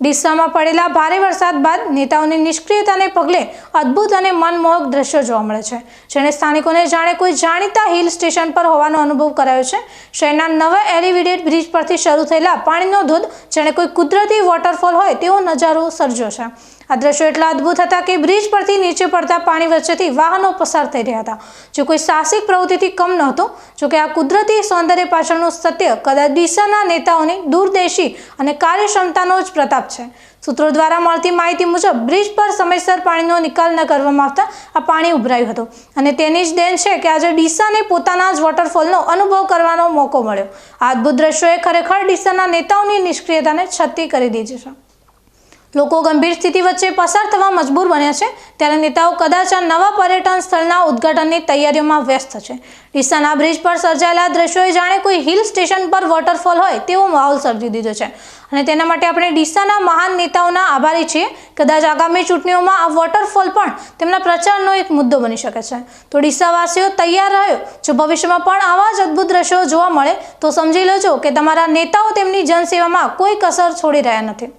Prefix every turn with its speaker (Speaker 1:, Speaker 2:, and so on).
Speaker 1: ડીસામાં પડેલા ભારે વરસાદ બાદ નેતાઓની નિષ્ક્રિયતાને પગલે અદ્ભુત અને મનમોહક દ્રશ્યો જોવા મળે છે. જેણે સ્થાનિકોને જાણે કોઈ જાણીતા હિલ સ્ટેશન પર હોવાનો અનુભવ કરાયો છે. શહેરના નવા એલિવેટેડ બ્રિજ પરથી શરૂ થયેલા પાણીનો ધોધ, જેણે કોઈ કુદરતી વોટરફોલ હોય તેવો નજારો સર્જ્યો છે. આ દ્રશ્યો એટલા અદ્ભુત હતા કે બ્રિજ પરથી નીચે પડતા પાણી વચ્ચેથી વાહનો પસાર થઈ રહ્યા હતા. જો કોઈ સાહસિક પ્રવૃત્તિથી કમ નહોતું જો કે આ કુદરતી સૌંદર્ય પાછળનું સત્ય કદાચ ડીસાના નેતાઓની દૂરદેશી અને કાર્યક્ષમતાનો જ પ્રતાપ છે. સૂત્રો દ્વારા મળતી માહિતી મુજબ, બ્રિજ પર સમયસર પાણીનો નિકાલ ન કરવામાં આવતા આ પાણી ઉભરાયું હતું. અને તેની જ દેન છે કે આજે ડીસાને પોતાના જ વોટરફોલનો અનુભવ કરવાનો મોકો મળ્યો. આ અદ્ભુત દ્રશ્યોએ ખરેખર ડીસાના નેતાઓની નિષ્ક્રિયતાને છતી કરી દીધી છે. લોકો ગંભીર સ્થિતિ વચ્ચે પસાર થવા મજબૂર બન્યા છે. ત્યારે નેતાઓ કદાચ આ નવા પર્યટન સ્થળના ઉદ્ઘાટનની તૈયારીઓમાં વ્યસ્ત છે. ડીસાના બ્રિજ પર સર્જાયેલા દ્રશ્યોએ જાણે કોઈ હિલ સ્ટેશન પર વોટરફોલ હોય તેવો માહોલ સર્જી દીધો છે. અને તેના માટે આપણે ડીસાના મહાન નેતાઓના આભારી છીએ. કદાચ આગામી ચૂંટણીઓમાં આ વોટરફોલ પણ તેમના પ્રચારનો એક મુદ્દો બની શકે છે. તો ડીસાવાસીઓ તૈયાર રહ્યો. જો ભવિષ્યમાં પણ આવા જ અદ્ભુત દ્રશ્યો જોવા મળે, તો સમજી લેજો કે તમારા નેતાઓ તેમની જનસેવામાં કોઈ કસર છોડી રહ્યા નથી.